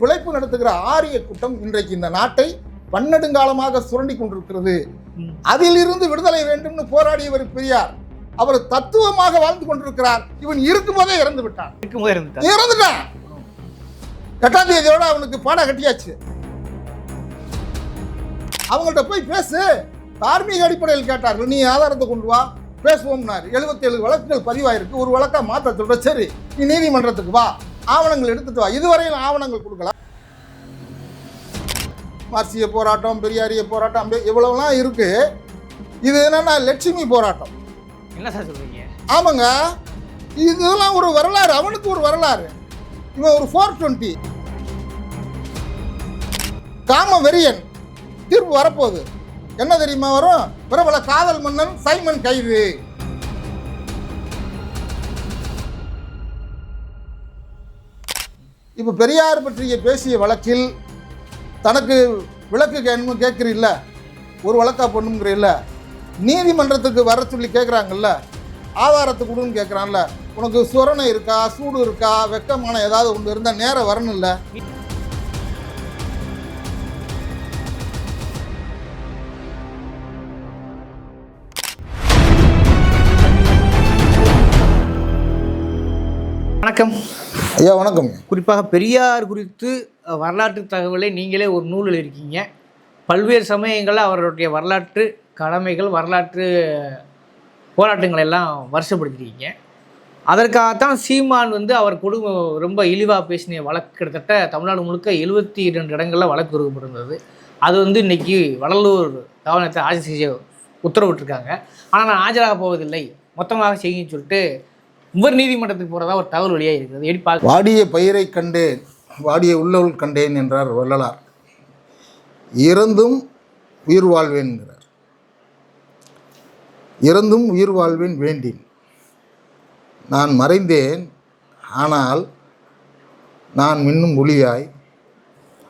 பிழைப்பு நடத்துகிற ஆரிய கூட்டம் இன்றைக்கு இந்த நாட்டை பன்னெடுங்காலமாக சுரண்டி கொண்டிருக்கிறது. அதிலிருந்து விடுதலை வேண்டும்னு போராடியவர் பெரியார். அவர் தத்துவமாக வாழ்ந்து கொண்டிருக்கிறார். இவன் இருக்கும்போதே இறந்து விட்டான். இறந்துட்டான். எட்டாம் தேதியோட அவனுக்கு பாட கட்டியாச்சு. அவங்கள்ட்ட போய் பேசு. தார்மீக அடிப்படையில் கேட்டார்கள். நீ ஆதாரத்தை கொண்டு வா. பேசுவோம்னாரு. 77 வழக்குகள் பதிவாயிருக்கு. ஒரு வழக்கா மாத்த சொல்ற. சரி நீ நீதிமன்றத்துக்கு வா. ஆவணங்கள் எடுத்துட்டு வா. இதுவரையில் ஆவணங்கள் கொடுக்கல. மார்க்சிய போராட்டம் பெரியாரிய போராட்டம் இவ்வளவுலாம் இருக்கு. இது என்னன்னா லட்சுமி போராட்டம். என்ன சார் சொல்றீங்க? ஆமாங்க. இதெல்லாம் ஒரு வரலாறு. அவனுக்கு ஒரு வரலாறு. இவன் ஒரு ஃபோர் டுவெண்ட்டி காம வெறியன் தீர்ப்பு வரப்போகுது. என்ன தெரியுமா வரும்? பிரபல காதல் மன்னன் சைமன் கைது இப்போ பெரியார் பற்றிய பேசிய வழக்கில் தனக்கு விளக்கு கேட்கணும் கேட்குறீல்ல? ஒரு வழக்கா பண்ணுங்கிறீல்ல? நீதிமன்றத்துக்கு வர சொல்லி கேட்குறாங்கல்ல? ஆதாரத்தை கொடுன்னு கேட்குறான்ல? உனக்கு சுரணை இருக்கா சூடு இருக்கா வெக்கமான ஏதாவது ஒன்று இருந்தால் நேரம் வரணும்ல? வணக்கம். ஐயா வணக்கம். குறிப்பாக பெரியார் குறித்து வரலாற்று தகவலை நீங்களே ஒரு நூலில் இருக்கீங்க பல்வேறு சமயங்களில் அவருடைய வரலாற்று கடமைகள் வரலாற்று போராட்டங்கள் எல்லாம் வருஷப்படுத்திருக்கீங்க அதற்காகத்தான் சீமான் வந்து அவர் குடும்பம் ரொம்ப இழிவாக பேசின வழக்கு கிட்டத்தட்ட தமிழ்நாடு முழுக்க எழுபத்தி இரண்டு இடங்களில் வழக்கு கொடுக்கப்பட்டிருந்தது அது வந்து இன்னைக்கு வடலூர் காவலத்தை ஆஜர் செய்ய உத்தரவிட்டிருக்காங்க. ஆனால் நான் ஆஜராக போவதில்லை. மொத்தமாக செய்யுன்னு சொல்லிட்டு உவர் நீதிமன்றத்துக்கு போகிறதா ஒரு தகவல் வெளியாக இருக்கிறது எப்படி பார்க்க வாடிய பயிரை கண்டேன் வாடிய உள்ளவுள் கண்டேன் என்றார் வள்ளலார். இறந்தும் உயிர் வாழ்வேன்கிறார் இறந்தும் உயிர் வாழ்வேன் வேண்டேன். நான் மறைந்தேன் ஆனால் நான் மின்னும் ஒளியாய்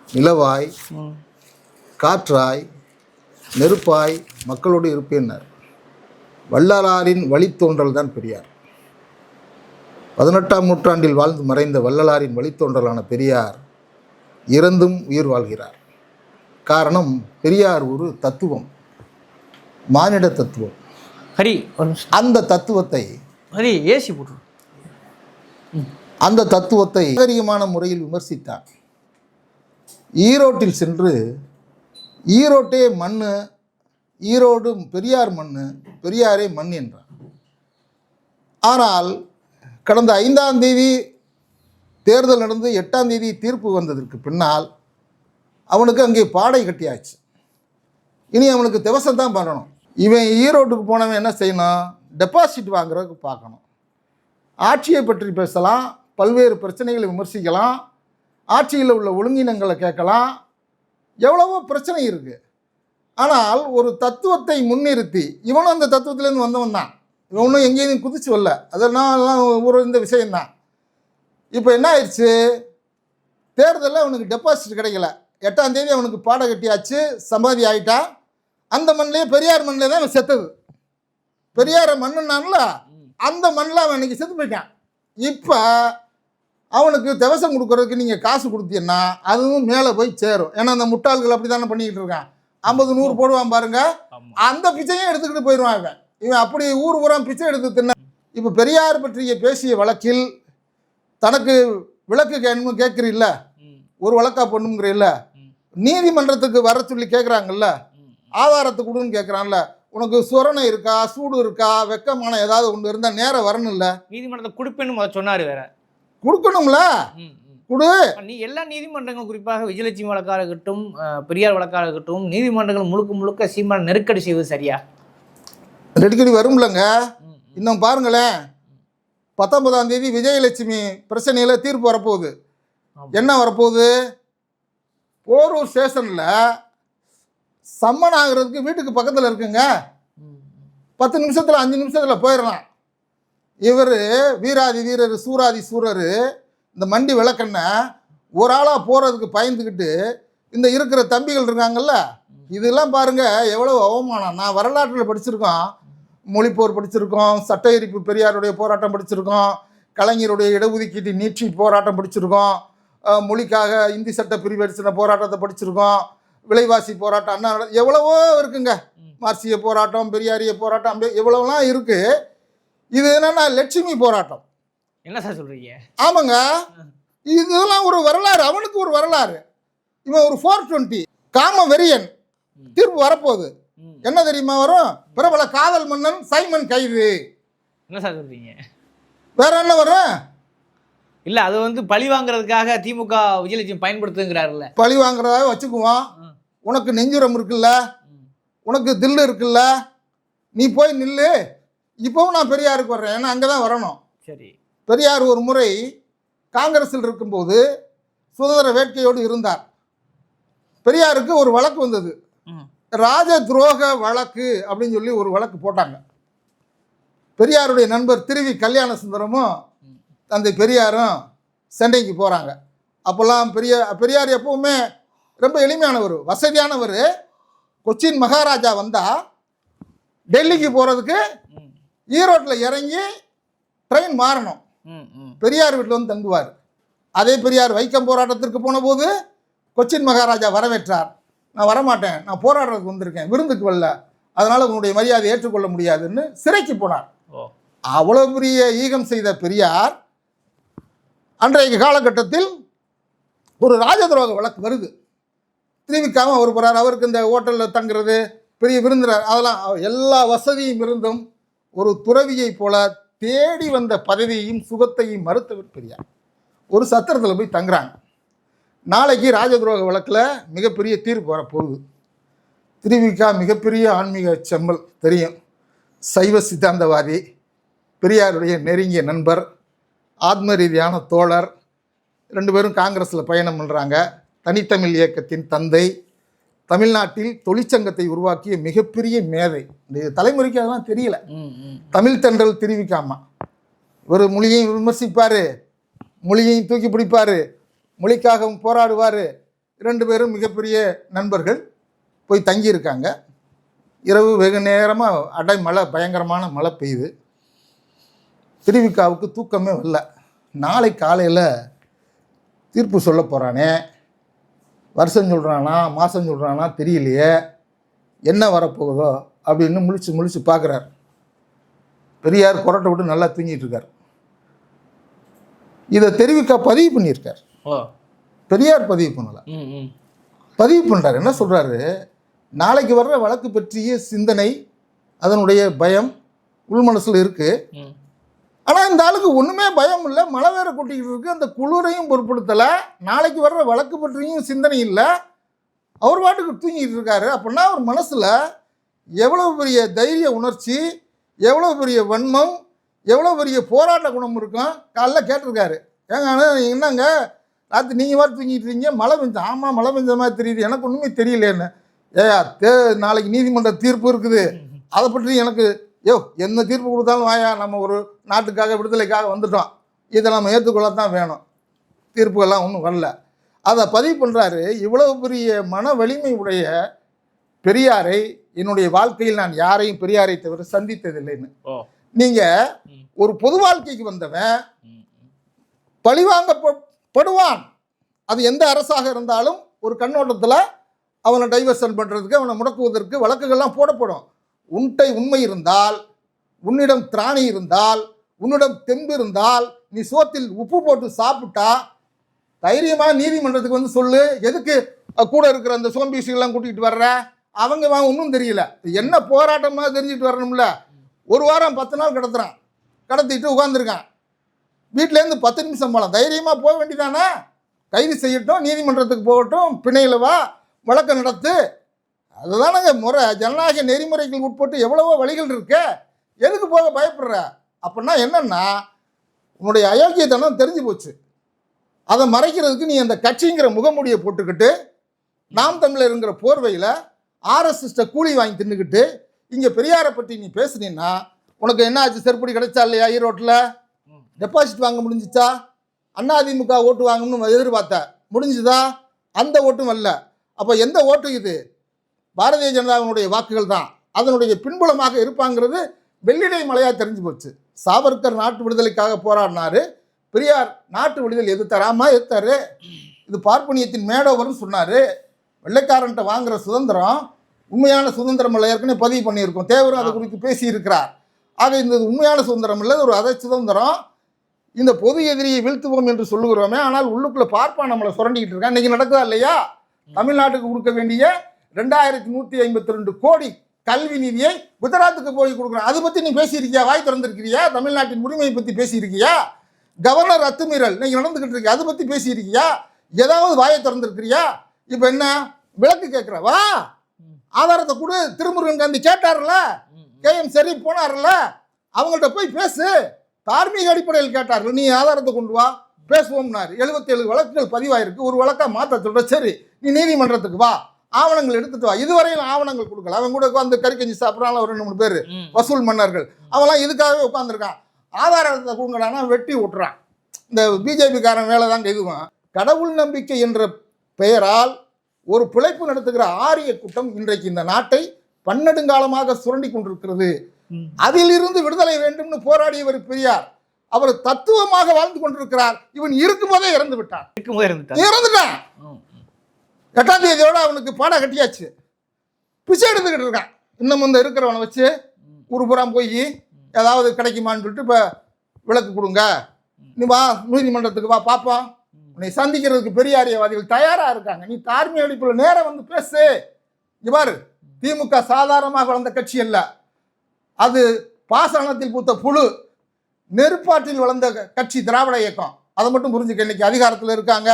நிலவாய். காற்றாய் நெருப்பாய் மக்களோடு இருப்பேன்னார் வள்ளலாரின் வழித்தோன்றல் தான் பெரியார். பதினெட்டாம் நூற்றாண்டில் வாழ்ந்து மறைந்த வள்ளலாரின் வழித்தோன்றலான பெரியார் இறந்தும் உயிர் வாழ்கிறார். காரணம் பெரியார் ஒரு தத்துவம் மானிட தத்துவம். ஹரி அந்த தத்துவத்தை ஹரி ஏசி போட்டு அந்த தத்துவத்தை நாகரிகமான முறையில் விமர்சித்தான். ஈரோட்டில் சென்று ஈரோட்டே மண் ஈரோடு பெரியார் மண் பெரியாரே மண் என்றான். ஆனால் கடந்த ஐந்தாம் தேதி தேர்தல் நடந்து எட்டாம் தேதி தீர்ப்பு வந்ததற்கு பின்னால் அவனுக்கு அங்கே பாடை கட்டியாச்சு. இனி அவனுக்கு திவசம் தான் பண்ணணும். இவன் ஈரோட்டுக்கு போனவன் என்ன செய்யணும்? டெபாசிட் வாங்குறதுக்கு பார்க்கணும். ஆட்சியை பற்றி பேசலாம் பல்வேறு பிரச்சனைகளை விமர்சிக்கலாம் ஆட்சியில் உள்ள ஒழுங்கினங்களை கேட்கலாம். எவ்வளவோ பிரச்சனை இருக்குது ஆனால் ஒரு தத்துவத்தை முன்னிறுத்தி இவனும் அந்த தத்துவத்திலேருந்து வந்தவன் தான். இவனும் எங்கேயும் குதிச்சு வரல. அதெல்லாம் ஒரு இந்த விஷயம்தான். இப்போ என்ன ஆயிடுச்சு? தேர்தலில் அவனுக்கு டெபாசிட் கிடைக்கல. எட்டாம் தேதி அவனுக்கு பாட கட்டியாச்சு சமாதி ஆயிட்டான் அந்த மண்ணிலே பெரியார் மண்ணிலே தான் அவன் செத்தது. பெரியாரை மண்ணுனான்ல அந்த மண்ணில் அவன் இன்னைக்கு செத்து போயிட்டான். இப்போ அவனுக்கு திவசம் கொடுக்கறதுக்கு நீங்கள் காசு கொடுத்தீங்கன்னா அதுவும் மேலே போய் சேரும். ஏன்னா அந்த முட்டாள்கள் அப்படி தானே பண்ணிக்கிட்டு இருக்கான். ஐம்பது நூறு போடுவான் பாருங்க. அந்த பிச்சையும் எடுத்துக்கிட்டு போயிடுவான் இவன் இவன் அப்படி ஊர் ஊரா பிச்சை எடுத்து தின்ன. இப்போ பெரியார் பற்றிய பேசிய வழக்கில் தனக்கு விளக்கு கேட்கணும் கேட்குறீல்ல? ஒரு வழக்கா பண்ணுங்கிறீல்ல. நீதிமன்றத்துக்கு வர சொல்லி கேட்குறாங்கல்ல? ஆதாரத்தை கொடுன்னு கேட்குறான்ல? உனக்கு சுரணை இருக்கா சூடு இருக்கா வெக்கமான ஏதாவது ஒன்று இருந்தால் நேரம் வரணும்ல? நீதிமன்றத்தை கொடுப்பேன்னு முதல்ல சொன்னார் வேற. கொடுக்கணும்ல. கொடு. நீ எல்லா நீதிமன்றங்களும் குறிப்பாக விஜயலட்சுமி வழக்காக இருக்கட்டும் பெரியார் வழக்காக இருக்கட்டும் நீதிமன்றங்கள் முழுக்க முழுக்க சீமான நெருக்கடி செய்வது சரியா? நெருக்கடி வரும்லங்க. இன்னும் பாருங்களேன். பத்தொன்பதாம் தேதி விஜயலட்சுமி பிரச்சனையில் தீர்ப்பு வரப்போகுது. என்ன வரப்போகுது? போரூர் ஸ்டேஷனில் சம்மன் ஆகிறதுக்கு வீட்டுக்கு பக்கத்தில் இருக்குங்க. பத்து நிமிஷத்தில் அஞ்சு நிமிஷத்தில் போயிடலாம். இவர் வீராதி வீரர் சூராதி சூரர் இந்த மண்டி விளக்கண்ண ஒரு ஆளாக போகிறதுக்கு பயந்துக்கிட்டு இந்த இருக்கிற தம்பிகள் இருக்காங்கல்ல. இதெல்லாம் பாருங்க எவ்வளவு அவமானம். நான் வரலாற்றில் படிச்சிருக்கோம். மொழிப்போர் படிச்சிருக்கோம் சட்ட எரிப்பு பெரியாருடைய போராட்டம் படிச்சிருக்கோம் கலைஞருடைய இடஒதுக்கீட்டு நீட்சி போராட்டம் படிச்சிருக்கோம் மொழிக்காக இந்தி சட்ட பிரிவரிசன போராட்டத்தை படிச்சிருக்கோம் விலைவாசி போராட்டம் அண்ணா எவ்வளவோ இருக்குங்க. ம். மார்க்சிய போராட்டம் பெரியாரிய போராட்டம் அம்பே எவ்வளவுலாம் இருக்கு. இது என்னன்னா லட்சுமி போராட்டம். என்ன சார் சொல்றீங்க? ஆமாங்க. இதெல்லாம் ஒரு வரலாறு அவனுக்கு ஒரு வரலாறு. இவன் ஒரு ஃபோர் டுவெண்ட்டி காம வெறியன் ம். தீர்ப்பு வரப்போகுது. என்ன தெரியுமா வரும்? பிரபல காதல் மன்னன் சைமன் கைது என்ன சார் சொல்றீங்க? வேற என்ன வரும்? இல்ல அது வந்து பழி வாங்குறதுக்காக திமுக விஜயலட்சுமி பயன்படுத்துங்கிறாருல்ல. பழி வாங்குறதா வச்சுக்குவான் ம். உனக்கு நெஞ்சுரம் இருக்குல்ல. உனக்கு தில்லு இருக்குல்ல. நீ போய் நில்லு. இப்போவும் நான் பெரியாருக்கு வர்றேன். ஏன்னா அங்கே தான் வரணும். சரி. பெரியார் ஒரு முறை காங்கிரஸில் இருக்கும்போது சுதந்திர வேட்கையோடு இருந்தார். பெரியாருக்கு ஒரு வழக்கு வந்தது. ராஜ துரோக வழக்கு அப்படின்னு சொல்லி ஒரு வழக்கு போட்டாங்க பெரியாருடைய நண்பர் திருவி கல்யாண சுந்தரமும். தந்தை பெரியாரும் சென்னைக்கு போகிறாங்க அப்போல்லாம் பெரிய பெரியார் எப்பவுமே ரொம்ப எளிமையானவர் வசதியானவர் கொச்சின் மகாராஜா வந்தால் டெல்லிக்கு போகிறதுக்கு. ஈரோட்டில் இறங்கி ட்ரெயின் மாறணும். பெரியார் வீட்டில் வந்து தங்குவார் அதே பெரியார் வைக்கம் போராட்டத்திற்கு போனபோது கொச்சின் மகாராஜா வரவேற்றார் நான் வரமாட்டேன் நான் போராடுறதுக்கு வந்திருக்கேன் விருந்துக்கு வரல. அதனால் உன்னுடைய மரியாதை ஏற்றுக்கொள்ள முடியாதுன்னு சிறைக்கு போனார். அவ்வளோ பெரிய ஈகம் செய்த பெரியார் அன்றைய காலகட்டத்தில் ஒரு ராஜதுரோக வழக்கு வருது. திருவிக்காம அவர் போகிறார் அவருக்கு இந்த ஹோட்டலில் தங்குறது பெரிய விருந்தினர் அதெல்லாம் எல்லா வசதியும் இருந்தும் ஒரு துறவியைப் போல தேடி வந்த பதவியையும் சுகத்தையும் மறுத்தவர் பெரியார். ஒரு சத்திரத்தில் போய் தங்குறாங்க. நாளைக்கு ராஜதுரோக வழக்கில் மிகப்பெரிய தீர்ப்பு வரப்போகுது. திருவிக்கா மிகப்பெரிய ஆன்மீக செம்மல் தெரியும். சைவ சித்தாந்தவாதி பெரியாருடைய நெருங்கிய நண்பர் ஆத்ம ரீதியான தோழர் ரெண்டு பேரும் காங்கிரஸில் பயணம் பண்ணுறாங்க தனித்தமிழ் இயக்கத்தின் தந்தை தமிழ்நாட்டில் தொழிற்சங்கத்தை உருவாக்கிய மிகப்பெரிய மேதை. இந்த தலைமுறைக்கு அதெல்லாம் தெரியல. தமிழ் தென்றல் திருவிக்காமா ஒரு மொழியையும் விமர்சிப்பார். மொழியையும் தூக்கி பிடிப்பார். மொழிக்காகவும் போராடுவார் ரெண்டு பேரும் மிகப்பெரிய நண்பர்கள் போய் தங்கியிருக்காங்க. இரவு வெகு நேரமாக அடை மழை பயங்கரமான மழை பெய்யுது. திருவிக்காவுக்கு தூக்கமே வரல. நாளை காலையில் தீர்ப்பு சொல்ல போகிறானே வருஷம் சொல்கிறானா மாதம் சொல்கிறானா தெரியலையே. என்ன வரப்போகுதோ அப்படின்னு முழிச்சு முழிச்சு பார்க்குறார் பெரியார் கொரட்டை விட்டு நல்லா தூங்கிட்டு இருக்கார். இதை தெரிவிக்கா பதிவு பண்ணியிருக்கார். பெரியார் பதிவு பண்ணலை. பதிவு பண்ணுறாரு என்ன சொல்கிறாரு நாளைக்கு வர்ற வழக்கு பற்றிய சிந்தனை அதனுடைய பயம் உள் மனசில் இருக்குது. ஆனால் இந்த ஆளுக்கு ஒன்றுமே பயம் இல்லை. மழை வேற கொட்டிக்கிட்டு இருக்கு. அந்த குளிரையும் பொருட்படுத்தலை. நாளைக்கு வர்ற வழக்கு பற்றியும் சிந்தனை இல்லை. அவர் பாட்டுக்கு தூங்கிட்டு இருக்காரு. அப்படின்னா அவர் மனசில் எவ்வளோ பெரிய தைரிய உணர்ச்சி எவ்வளோ பெரிய வன்மம் எவ்வளோ பெரிய போராட்ட குணம் இருக்கும். காலைல கேட்டிருக்காரு. ஏங்க என்னங்க? ராத்திரி நீங்கள் மாதிரி தூங்கிட்டு இருக்கீங்க. மழை பெஞ்சு ஆமாம் மழை பெஞ்ச மாதிரி தெரியுது. எனக்கு ஒன்றுமே தெரியலேன்னு. ஏயா தே நாளைக்கு நீதிமன்ற தீர்ப்பு இருக்குது. அதை பற்றி எனக்கு யோ என்ன தீர்ப்பு கொடுத்தாலும் வாயா நம்ம ஒரு நாட்டுக்காக விடுதலைக்காக வந்துட்டோம். இதை நம்ம ஏற்றுக்கொள்ளத்தான் வேணும். தீர்ப்புகள்லாம் ஒன்றும் வரல. அதை பதிவு பண்ணுறாரு இவ்வளவு பெரிய மன வலிமை உடைய பெரியாரை என்னுடைய வாழ்க்கையில் நான் யாரையும் பெரியாரை தவிர சந்தித்ததில்லைன்னு. நீங்கள். ஒரு பொது வாழ்க்கைக்கு வந்தவன் ம். படுவான். அது எந்த அரசாக இருந்தாலும் ஒரு கண்ணோட்டத்தில் அவனை டைவர்ஷன் பண்ணுறதுக்கு அவனை முடக்குவதற்கு வழக்குகள்லாம் போடப்படும். உன்ட்டை உண்மை இருந்தால் உன்னிடம் திராணி இருந்தால் உன்னிடம் தெம்பு இருந்தால் நீ சோத்தில் உப்பு போட்டு சாப்பிட்டா தைரியமாக நீதிமன்றத்துக்கு வந்து சொல்லு. எதுக்கு கூட இருக்கிற அந்த சோம்பீசிகள்லாம் கூட்டிகிட்டு வர்ற? அவங்க வாங்க ஒன்றும் தெரியல. என்ன போராட்டமாக தெரிஞ்சுட்டு வரணும்ல. ஒரு வாரம் பத்து நாள் கடத்துறான். கடத்திட்டு உட்காந்துருக்கான் வீட்டிலேருந்து பத்து நிமிஷம் போகலாம். தைரியமாக போக வேண்டியதானே? கைது செய்யட்டும் நீதிமன்றத்துக்கு போகட்டும் பிணையில் வா வழக்கு நடத்து. அதுதானங்க முறை. ஜனநாயக நெறிமுறைகள் உட்பட்டு எவ்வளவோ வழிகள் இருக்கு. எதுக்கு போக பயப்படுற? அப்படின்னா என்னென்னா உன்னுடைய அயோக்கியத்தனம் தெரிஞ்சு போச்சு. அதை மறைக்கிறதுக்கு நீ அந்த கட்சிங்கிற முகமூடியை போட்டுக்கிட்டு நாம் தமிழருங்கிற போர்வையில் ஆர்எஸ்எஸ்ட்டை கூலி வாங்கி தின்னுக்கிட்டு இங்கே பெரியாரை பற்றி நீ பேசுனீன்னா உனக்கு என்ன ஆச்சு செருப்படி கிடைச்சா இல்லையா ஈரோட்டில்? டெபாசிட் வாங்க முடிஞ்சிச்சா? அதிமுக ஓட்டு வாங்கணும்னு எதிர்பார்த்த முடிஞ்சுதா? அந்த ஓட்டும் வரல அப்போ எந்த ஓட்டு இது? பாரதிய ஜனதாவினுடைய வாக்குகள் தான். அதனுடைய பின்புலமாக இருப்பாங்கிறது வெள்ளிடை மலையாக தெரிஞ்சு போச்சு. சாவர்கர் நாட்டு விடுதலைக்காக போராடினாரு. பெரியார் நாட்டு விடுதலை எதிர்த்தாராமா எதிர்த்தாரு. இது பார்ப்பனியத்தின் மேடோவர்னு சொன்னார். வெள்ளைக்காரன்ட்ட வாங்குற சுதந்திரம் உண்மையான சுதந்திரம் இல்லை. ஏற்கனவே பதிவு பண்ணியிருக்கோம். தேவரும் அது குறித்து பேசியிருக்கிறார். ஆக இந்த உண்மையான சுதந்திரம் இல்லை. ஒரு அதை சுதந்திரம். இந்த பொது எதிரியை வீழ்த்துவோம் என்று சொல்லுகிறோமே ஆனால் உள்ளுக்குள்ள பார்ப்பான் நம்மளை சுரண்டிக்கிட்டு இருக்கான். இன்னைக்கு நடக்குதா இல்லையா? தமிழ்நாட்டுக்கு கொடுக்க வேண்டிய ரெண்டாயிரத்தி நூற்றி ஐம்பத்தி ரெண்டு கோடி கல்வி நிதியை குஜராத்துக்கு போய் கொடுக்குறோம் அதை பற்றி நீ பேசியிருக்கியா? வாய் திறந்திருக்கிறியா? தமிழ்நாட்டின் உரிமையை பற்றி பேசியிருக்கியா? கவர்னர் அத்துமீறல் இன்னைக்கு நடந்துகிட்டு இருக்கு. அதை பற்றி பேசியிருக்கியா? ஏதாவது வாயை திறந்திருக்கிறியா? இப்போ என்ன? விளக்கு கேட்குற வா. ஆதாரத்தை கொடு. திருமுருகன் காந்தி கேட்டார்ல. கேஎம் சரி போனார்ல. அவங்கள்ட்ட போய் பேசு. தார்மீக அடிப்படையில் கேட்டார்கள். நீ ஆதாரத்தை கொண்டு வா பேசுவோம்னாரு. எழுபத்தேழு வழக்குகள் பதிவாயிருக்கு. ஒரு வழக்கா மாற்ற சொல்ற சரி நீ நீதிமன்றத்துக்கு வா. ஆவணங்கள் எடுத்துட்டு வா. இதுவரையும் ஆவணங்கள் கொடுக்கல. அவன் கூட உட்காந்து கறிக்கஞ்சி சாப்பிட்றாங்க ஒரு ரெண்டு மூணு பேர். வசூல் மன்னர்கள். அவன்லாம் இதுக்காகவே உட்காந்துருக்கான் ஆதாரத்தை கொடுங்கடானா வெட்டி விட்டுறான் இந்த பிஜேபிக்காரன் வேலை தான் இதுவான் கடவுள் நம்பிக்கை என்ற பெயரால் ஒரு பிழைப்பு நடத்துகிற ஆரிய கூட்டம் இன்றைக்கு இந்த நாட்டை பன்னெடுங்காலமாக சுரண்டி கொண்டிருக்கிறது. அதிலிருந்து விடுதலை வேண்டும்னு போராடியவர் பெரியார். அவர் தத்துவமாக வாழ்ந்து கொண்டிருக்கிறார். இவன் இருக்கும்போதே இறந்து விட்டான். இருக்கும்போது இறந்துட்டான். எட்டாம் தேதியோட அவனுக்கு பாடம் கட்டியாச்சு. பிச்சை எடுத்துக்கிட்டு இருக்கான். இன்னும் இந்த இருக்கிறவனை வச்சு ஊர் புறம் போய் ஏதாவது கிடைக்குமான்னு சொல்லிட்டு இப்போ விளக்கு கொடுங்க. நீ வா நீதிமன்றத்துக்கு வா பார்ப்போம் உன்னை சந்திக்கிறதுக்கு பெரியாரியவாதிகள் தயாராக இருக்காங்க. நீ தார்மீக அடிப்பில் நேரம் வந்து பேசு. பாரு. திமுக சாதாரணமாக வளர்ந்த கட்சி அல்ல. அது பாசனத்தில் பூத்த புழு நெருப்பாற்றில் வளர்ந்த கட்சி திராவிட இயக்கம். அதை மட்டும் புரிஞ்சுக்க இன்னைக்கு அதிகாரத்தில் இருக்காங்க.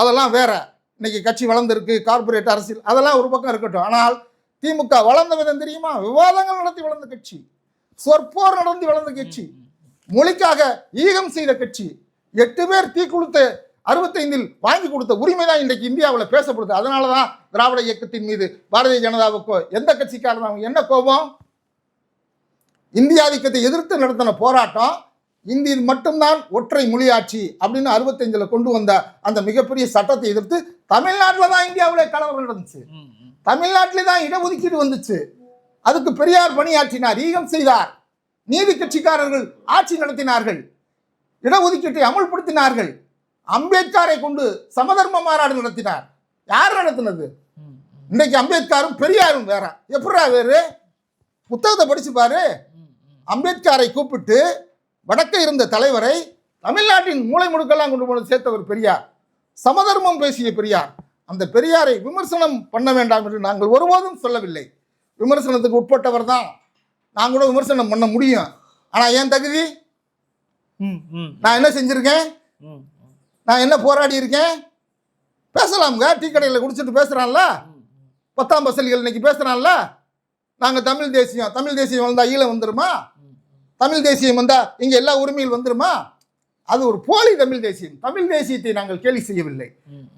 அதெல்லாம் வேற. இன்னைக்கு கட்சி வளர்ந்துருக்கு கார்ப்பரேட் அரசியல் அதெல்லாம் ஒரு பக்கம் இருக்கட்டும். ஆனால் திமுக வளர்ந்த விதம் தெரியுமா? விவாதங்கள் நடத்தி வளர்ந்த கட்சி. சொற்போர் நடந்து வளர்ந்த கட்சி. மொழிக்காக ஈகம் செய்த கட்சி. எட்டு பேர் தீ கொடுத்த அறுபத்தைந்தில் வாங்கி கொடுத்த உரிமை தான் இன்றைக்கு இந்தியாவில் பேசப்படுது. அதனால தான் திராவிட இயக்கத்தின் மீது பாரதிய ஜனதாவுக்கோ எந்த கட்சிக்காரனாகவும் என்ன கோபம்? இந்தியாதிக்கத்தை எதிர்த்து நடத்தின போராட்டம் இந்தியில் மட்டும்தான் ஒற்றை மொழியாட்சி அப்படின்னு அறுபத்தஞ்சில் கொண்டு வந்த அந்த மிகப்பெரிய சட்டத்தை எதிர்த்து தமிழ்நாட்டில் தான் இந்தியாவில் கலவரம் நடந்துச்சு. தமிழ்நாட்டிலே தான் இடஒதுக்கீடு வந்துச்சு. அதுக்கு பெரியார் பணியாற்றினார் ஈகம் செய்தார். நீதி கட்சிக்காரர்கள் ஆட்சி நடத்தினார்கள். இடஒதுக்கீட்டை அமுல்படுத்தினார்கள். அம்பேத்கரை கொண்டு சமதர்ம மாநாடு நடத்தினார். யார் நடத்தினது. இன்னைக்கு அம்பேத்கரும் பெரியாரும் வேற. எப்படா வேறு? புத்தகத்தை படிச்சு பாரு. அம்பேத்கரை கூப்பிட்டு வடக்க இருந்த தலைவரை தமிழ்நாட்டின் மூளை முடுக்கெல்லாம் கொண்டு போய் சேர்த்தவர் பெரியார். சமதர்மம் பேசிய பெரியார். அந்த பெரியாரை விமர்சனம் பண்ண வேண்டாம் என்று நாங்கள் ஒருபோதும் சொல்லவில்லை. விமர்சனத்துக்கு உட்பட்டவர் தான். நான் கூட விமர்சனம் பண்ண முடியும். ஆனால் என் தகுதி? ம், ம், நான் என்ன செஞ்சுருக்கேன்? நான் என்ன போராடி இருக்கேன்? பேசலாம்ங்க. டீ கடையில் குடிச்சிட்டு பேசுகிறான்ல. பத்தாம் பசலிகள் இன்னைக்கு பேசுகிறான்ல நாங்கள் தமிழ் தேசியம் தமிழ் தேசியம் வந்தால் ஈழம் வந்துருமா? தமிழ் தேசியம் வந்தால் இங்கே எல்லா உரிமையில் வந்துருமா? அது ஒரு போலி தமிழ் தேசியம். தமிழ் தேசியத்தை நாங்கள் கேலி செய்யவில்லை.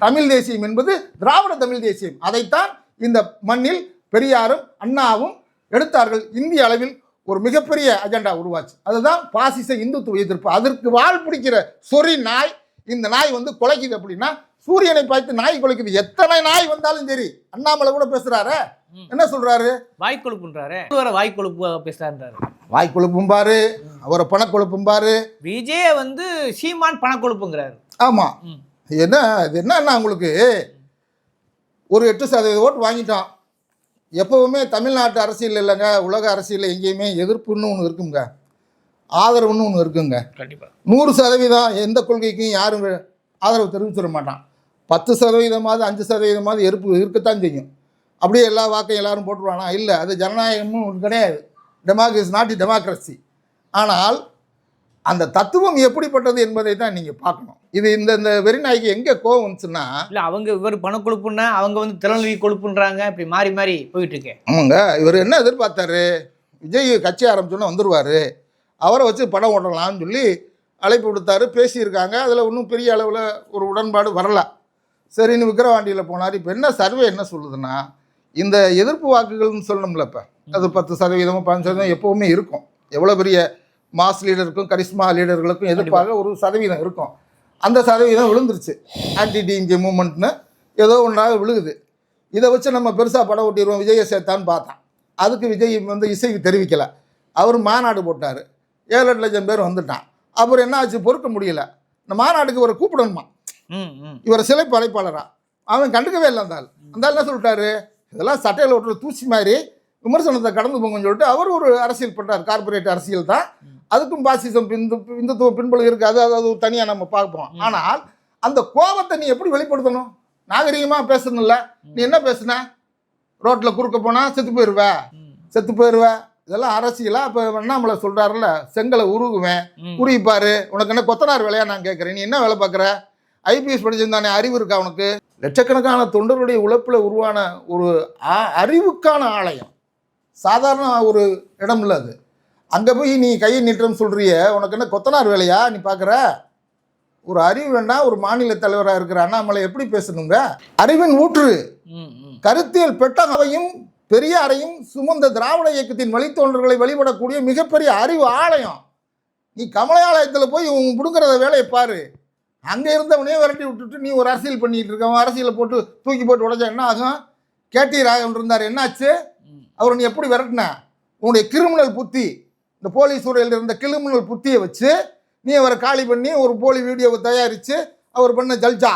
தமிழ் தேசியம் என்பது திராவிட தமிழ் தேசியம். அதைத்தான் இந்த மண்ணில் பெரியாரும் அண்ணாவும் எடுத்தார்கள். இந்திய அளவில் ஒரு மிகப்பெரிய அஜெண்டா உருவாச்சு. அதுதான் பாசிச இந்துத்துவ எதிர்ப்பு. அதற்கு வால் பிடிக்கிற சொறி நாய் இந்த நாய் வந்து குலைக்குது அப்படின்னா சூரியனை பார்த்து நாய் குலைக்குது எத்தனை நாய் வந்தாலும் சரி அண்ணாமலை கூட பேசுறாரு. என்ன சொல்றாரு? வாய் கொழுப்புன்றாரு. வாய் கொழுப்பு பேசுறாரு வாய் கொழுப்பும் பாரு அவரை பணக்கொழுப்பும் பாரு. விஜய வந்து சீமான் பணக்கொழுப்புங்கிறாரு ஆமாம் ம். என்ன இது என்னன்னா உங்களுக்கு ஒரு எட்டு சதவீத ஓட்டு வாங்கிட்டோம் எப்பவுமே தமிழ்நாட்டு அரசியல் இல்லைங்க உலக அரசியலில் எங்கேயுமே எதிர்ப்புன்னு ஒன்று இருக்குங்க. ஆதரவுன்னு ஒன்று இருக்குங்க. கண்டிப்பா. நூறு சதவீதம் எந்த கொள்கைக்கும் யாரும் ஆதரவு தெரிவிச்சிட மாட்டான். பத்து சதவீதமாவது அஞ்சு சதவீதமாவது எதிர்ப்பு இருக்கத்தான் செய்யும். அப்படியே எல்லா வாக்கையும் எல்லாரும் போட்டுருவானா? இல்லை அது ஜனநாயகமும் கிடையாது. டெமோக்ரஸி நாட் டெமோக்ரஸி ஆனால் அந்த தத்துவம் எப்படிப்பட்டது என்பதை தான் நீங்கள் பார்க்கணும். இது இந்த இந்த வெறிநாய்க்கு எங்கே கோவம் வந்துச்சுன்னா இல்ல அவங்க இவர் பணக்கொழுப்புன்னா அவங்க வந்து திருநெல்வேலி கொழுப்புன்றாங்க இப்படி மாறி மாறி போயிட்டு இருக்கேன் ஆமாங்க. இவர் என்ன எதிர்பார்த்தாரு? விஜய் கட்சி ஆரம்பிச்சோன்னே வந்துருவார். அவரை வச்சு படம் ஓட்டலாம்னு சொல்லி அழைப்பு விடுத்தாரு பேசியிருக்காங்க. அதில் ஒன்றும் பெரிய அளவில் ஒரு உடன்பாடு வரல. சரின்னு விக்கிரவாண்டியில் போனார். இப்போ என்ன சர்வே என்ன சொல்லுதுன்னா இந்த எதிர்ப்பு வாக்குகள்னு சொல்லணும்ல இப்போ. அது பத்து சதவீதமோ பதினஞ்சு சதவீதம் எப்போவுமே இருக்கும். எவ்வளோ பெரிய மாஸ் லீடருக்கும் கரிஸ்மா லீடர்களுக்கும் எதிர்ப்பாக ஒரு சதவீதம் இருக்கும். அந்த சதவீதம் விழுந்துருச்சு. ஆன்டி டிஎம்கே மூமெண்ட்னு ஏதோ ஒன்றாக விழுகுது. இதை வச்சு நம்ம பெருசாக படம் ஓட்டிடுவோம் விஜயை சேர்த்தான்னு பார்த்தான். அதுக்கு விஜய் வந்து இசைவு தெரிவிக்கலை. அவர் மாநாடு போட்டார். ஏழு எட்டு லட்சம் பேர் வந்துட்டான். அப்புறம் என்ன ஆச்சு? பொறுக்க முடியல. இந்த மாநாட்டுக்கு ஒரு கூப்பிடணுமா? இவர் சிலை படைப்பாளரா? அவன் கண்டுக்கவே இல்லை ஆள். அந்த என்ன சொல்லிட்டாரு? இதெல்லாம் சட்டையில் ஓட்டுற தூசி மாதிரி விமர்சனத்தை கடந்து போங்கன்னு சொல்லிட்டு அவர் ஒரு அரசியல் பண்ணுறார் கார்ப்பரேட் அரசியல் தான். அதுக்கும் பாசிசம் இந்து இந்துத்துவ பின்புலம் இருக்குது அது அது தனியாக நம்ம பார்ப்போம். ஆனால் அந்த கோபத்தை நீ எப்படி வெளிப்படுத்தணும்? நாகரிகமாக பேசணும்ல நீ என்ன பேசுன? ரோட்டில் குறுக்க போனால் செத்து போயிடுவ. செத்து போயிடுவ இதெல்லாம் அரசியலா இப்போ அண்ணாமலை சொல்கிறாருல்ல செங்கலை உருகுவேன். உருகிப்பாரு. உனக்கு என்ன கொத்தனார் வேலையா நான் கேட்குறேன். நீ என்ன வேலை பார்க்குற? ஐபிஎஸ் படிச்சிருந்தானே அறிவு இருக்கா உனக்கு? லட்சக்கணக்கான தொண்டருடைய உழைப்பில் உருவான ஒரு ஆ- அறிவுக்கான ஆலயம். சாதாரண ஒரு இடம் இல்லை அது. அங்கே போய் நீ கையை நீட்டுறன்னு சொல்றிய உனக்கு என்ன கொத்தனார் வேலையா? நீ பார்க்குற ஒரு அறிவு வேண்டாம் ஒரு மாநில தலைவராக இருக்கிற அண்ணாமலை எப்படி பேசணுங்க? அறிவின் ஊற்று. கருத்தியல் பெட்டகவையும் பெரியாரையும் சுமந்த திராவிட இயக்கத்தின் வழித்தோன்றர்களை வழிபடக்கூடிய மிகப்பெரிய அறிவு ஆலயம். நீ கமலாலயத்தில் போய் உன் பிடுங்குறத வேலையை பாரு. அங்கே இருந்தவனே விரட்டி விட்டுட்டு நீ ஒரு அரசியல் பண்ணிட்டு இருக்கவன் அரசியலை போட்டு தூக்கி போட்டு உடச்சா என்ன ஆகும்? கேடி ராகவன் இருந்தார். என்னாச்சு. அவர் நீ எப்படி விரட்டின? உன்னுடைய கிரிமினல் புத்தி இந்த போலீஸ் உரையில் இருந்த கிரிமினல் புத்தியை வச்சு நீ அவரை காலி பண்ணி ஒரு போலி வீடியோவை தயாரித்து அவர் பண்ண ஜல்ஜா.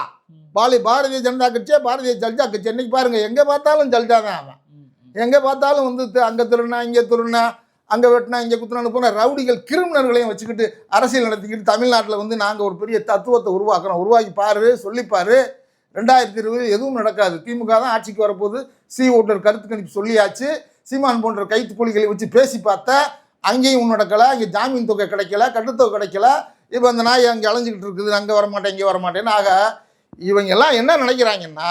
பாலி பாரதிய ஜனதா கட்சியா? பாரதிய ஜல்ஜா கட்சி. இன்னைக்கு பாருங்க எங்கே பார்த்தாலும் ஜல்ஜா தான் அவன். எங்கே பார்த்தாலும் வந்து அங்கே திருடினா இங்கே திருடினா அங்கே வெட்டினா இங்கே குத்துனான்னு போனால் ரவுடிகள் கிருமினர்களையும் வச்சுக்கிட்டு அரசியல் நடத்திக்கிட்டு தமிழ்நாட்டில் வந்து நாங்கள் ஒரு பெரிய தத்துவத்தை உருவாக்குறோம். உருவாக்கி பாரு சொல்லிப்பாரு ரெண்டாயிரத்தி இருபது எதுவும் நடக்காது. திமுக தான் ஆட்சிக்கு வரப்போது சி ஓட்டர் கருத்து கணிப்பு சொல்லியாச்சு. சீமான் போன்ற கைத்து கூலிகளை வச்சு பேசி பார்த்தா அங்கேயும் நடக்கலை. அங்கே ஜாமீன் தொகை கிடைக்கல கட்டுத்தொகை கிடைக்கல. இப்போ அந்த நாய் அங்கே அலைஞ்சிக்கிட்டு இருக்குது. அங்கே வரமாட்டேன் இங்கே வரமாட்டேன்னு ஆக இவங்கெல்லாம் என்ன நினைக்கிறாங்கன்னா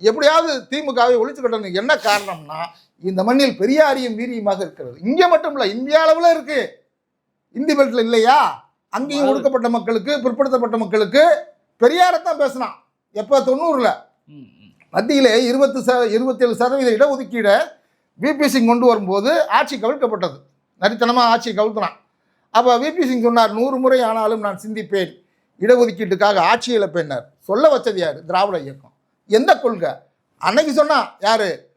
எப்படியாவது திமுகவை ஒழிச்சு கட்டணும். என்ன காரணம்னா இந்த மண்ணில் பெரியாரியும் வீரியமாக இருக்கிறது. இங்கே மட்டும் இல்லை இந்திய அளவில் இருக்கு. இந்தி பெல்ட்ல இல்லையா? அங்கேயும் ஒடுக்கப்பட்ட மக்களுக்கு பிற்படுத்தப்பட்ட மக்களுக்கு பெரியாரை தான் பேசினான். எப்போ? தொண்ணூறில். மத்தியிலே இருபத்து ச இருபத்தேழு சதவீத இடஒதுக்கீடை விபி சிங் கொண்டு வரும்போது ஆட்சி கவிழ்க்கப்பட்டது. நரித்தனமாக ஆட்சி கவிழ்த்தினான். அப்போ விபி சிங் சொன்னார் நூறு முறை ஆனாலும் நான் சிந்திப்பேன். இடஒதுக்கீட்டுக்காக ஆட்சி இழப்பேன்னார் சொல்ல வச்சது யார்? திராவிட இயக்கம். எந்த கொள்கை? அன்னைக்கு சொன்னா யாரு?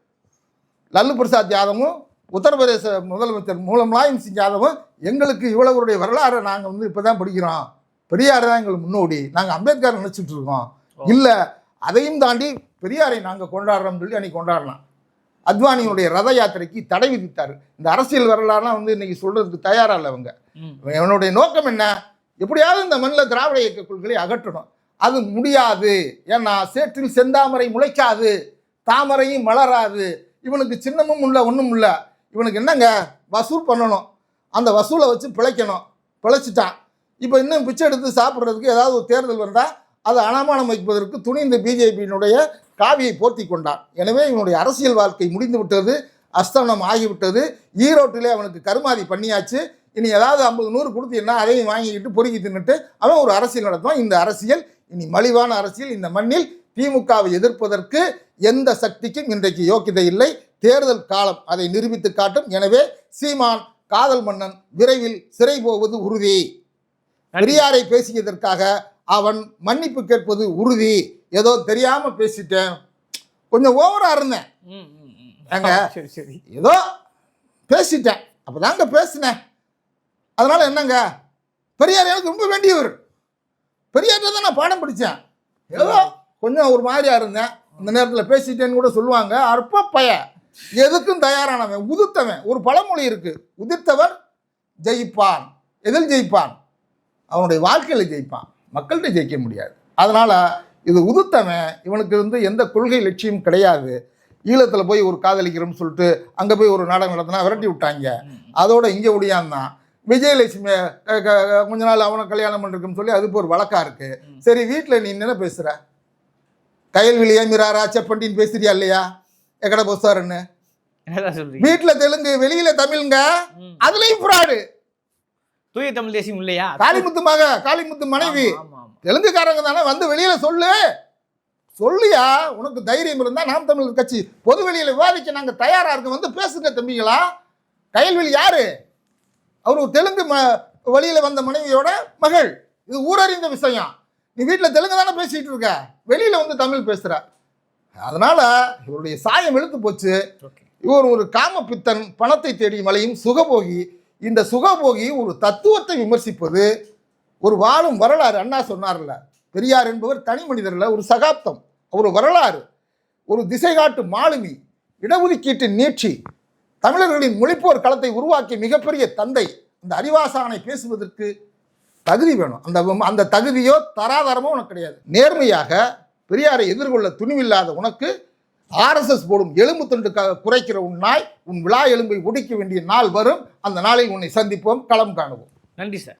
லல்லு பிரசாத் யாதவும் உத்தரப்பிரதேச முதலமைச்சர் மூலம்லாயும் சிங் யாதவும் எங்களுக்கு இவ்வளவுடைய வரலாறை நாங்கள் வந்து இப்போ தான் படிக்கிறோம். பெரியார் தான் எங்களுக்கு முன்னோடி. நாங்கள் அம்பேத்கர் நினச்சிட்டு இருக்கோம். இல்லை அதையும் தாண்டி பெரியாரை நாங்கள் கொண்டாடுறோம்னு சொல்லி அன்னைக்கு கொண்டாடலாம். அத்வானியுடைய ரத யாத்திரைக்கு தடை விதித்தார். இந்த அரசியல் வரலாறுலாம் வந்து இன்னைக்கு சொல்றதுக்கு தயாரா இல்லை அவங்க. ம். இவனுடைய நோக்கம் என்ன? எப்படியாவது இந்த மண்ணில் திராவிட இயக்க கொள்கைகளை அகற்றணும். அது முடியாது. ஏன்னா சேற்றில் செந்தாமரை முளைக்காது. தாமரையும் மலராது. இவனுக்கு சின்னமும் இல்லை ஒன்றும் இல்லை இவனுக்கு என்னங்க? வசூல் பண்ணணும். அந்த வசூலை வச்சு பிழைக்கணும். பிழைச்சிட்டான். இப்போ இன்னும் பிச்சை எடுத்து சாப்பிட்றதுக்கு ஏதாவது ஒரு தேர்தல் வந்தால் அதை அனாமானம் வைப்பதற்கு துணிந்த பிஜேபியினுடைய காவியை போர்த்தி கொண்டான். எனவே இவனுடைய அரசியல் வாழ்க்கை முடிந்து விட்டது அஸ்தமனம் ஆகிவிட்டது. ஈரோட்டிலே அவனுக்கு கருமாதி பண்ணியாச்சு. இனி ஏதாவது ஐம்பது நூறு கொடுத்தீங்கன்னா அதையும் வாங்கிக்கிட்டு பொறுக்கி தின்னுட்டு அவன் ஒரு அரசியல் நடத்துவான். இந்த அரசியல் இனி மலிவான அரசியல். இந்த மண்ணில் திமுகவை எதிர்ப்பதற்கு எந்த சக்திக்கும் இன்றைக்கு யோக்கியதை இல்லை. தேர்தல் காலம் அதை நிரூபித்து காட்டும். எனவே சீமான் காதல் மன்னன் விரைவில் சிறை போவது உறுதி. பெரியாரை பேசியதற்காக அவன் மன்னிப்பு கேட்பது உறுதி. ஏதோ தெரியாம பேசிட்டேன். கொஞ்சம் ஓவரா இருந்தேன். ஏதோ பேசிட்டேன். அப்பதாங்க பேசினேன். அதனால என்னங்க? பெரியார் எனக்கு ரொம்ப வேண்டியவர். பெரியார்ட்ட தான் நான் பாடம் படித்தேன். ஏதோ கொஞ்சம் ஒரு மாதிரியா இருந்தேன். இந்த நேரத்தில் பேசிட்டேன்னு கூட சொல்லுவாங்க. அற்ப பய எதுக்கும் தயாரானவன் உதிர்த்தவன். ஒரு பழமொழி இருக்கு. உதிர்த்தவர் ஜெயிப்பான். எதில் ஜெயிப்பான்? அவனுடைய வாழ்க்கையில் ஜெயிப்பான். மக்கள்கிட்ட ஜெயிக்க முடியாது. அதனால் இது உதிர்த்தவன். இவனுக்கு வந்து எந்த கொள்கை லட்சியம் கிடையாது. ஈழத்தில் போய் ஒரு காதலிக்கிறோம்னு சொல்லிட்டு அங்கே போய் ஒரு நாடகம் நடத்தினா விரட்டி விட்டாங்க. அதோட இங்கே ஒடியாந்தான் விஜயலட்சுமி க- கொஞ்ச நாள் அவனை கல்யாணம் பண்ணிருக்குன்னு சொல்லி அது ஒரு வழக்காக இருக்குது சரி வீட்டில் நீ என்ன பேசுகிற கயல்விழியா மிராரா செப்பண்டின்னு பேசுறியா இல்லையா? எக்கட சொல்றீங்க? வீட்டில் தெலுங்கு வெளியில தமிழுங்க. அதுலயும் ஃப்ராடு தூய தமிழ் தேசியம் இல்லையா? காளிமுத்து மக காளிமுத்து மனைவி. தெலுங்குக்காரங்க தானே வந்து வெளியில சொல்லு. சொல்லியா? உனக்கு தைரியம் இருந்தா நாம் தமிழர் கட்சி பொது வெளியில விவாதிக்க நாங்க தயாரா இருக்கோம். வந்து பேசுங்க தம்பிகளா கயல்வெளி யாரு? அவர் தெலுங்கு ம வழியில வந்த மனைவியோட மகள். இது ஊரறிந்த விஷயம். நீ வீட்டில் தெலுங்கு தானே பேசிட்டு இருக்க? வெளியில வந்து தமிழ் பேசுற. அதனால இவருடைய சாயம் இழுத்து போச்சு. இவர் ஒரு காமபித்தன் பணத்தை தேடி மலையும் சுகபோகி. இந்த சுகபோகி ஒரு தத்துவத்தை விமர்சிப்பது ஒரு வாழும் வரலாறு. அண்ணா சொன்னார்ல பெரியார் என்பவர் தனி மனிதர்ல ஒரு சகாப்தம். ஒரு வரலாறு. ஒரு திசை காட்டு மாலுமி இடஒதுக்கீட்டின் நீட்சி. தமிழர்களின் மொழிப்போர் களத்தை உருவாக்கிய மிகப்பெரிய தந்தை இந்த அறிவாசானை பேசுவதற்கு தகுதி வேணும். அந்த அந்த தகுதியோ தராதரமோ உனக்கு கிடையாது. நேர்மையாக பெரியாரை எதிர்கொள்ள துணிவில்லாத உனக்கு ஆர்எஸ்எஸ் போடும் எலும்பு துண்டுக்காக குறைக்கிற உன் நாய் உன் விழா எலும்பை ஒடிக்க வேண்டிய நாள் வரும். அந்த நாளில் உன்னை சந்திப்போம் களம் காணுவோம். நன்றி சார்.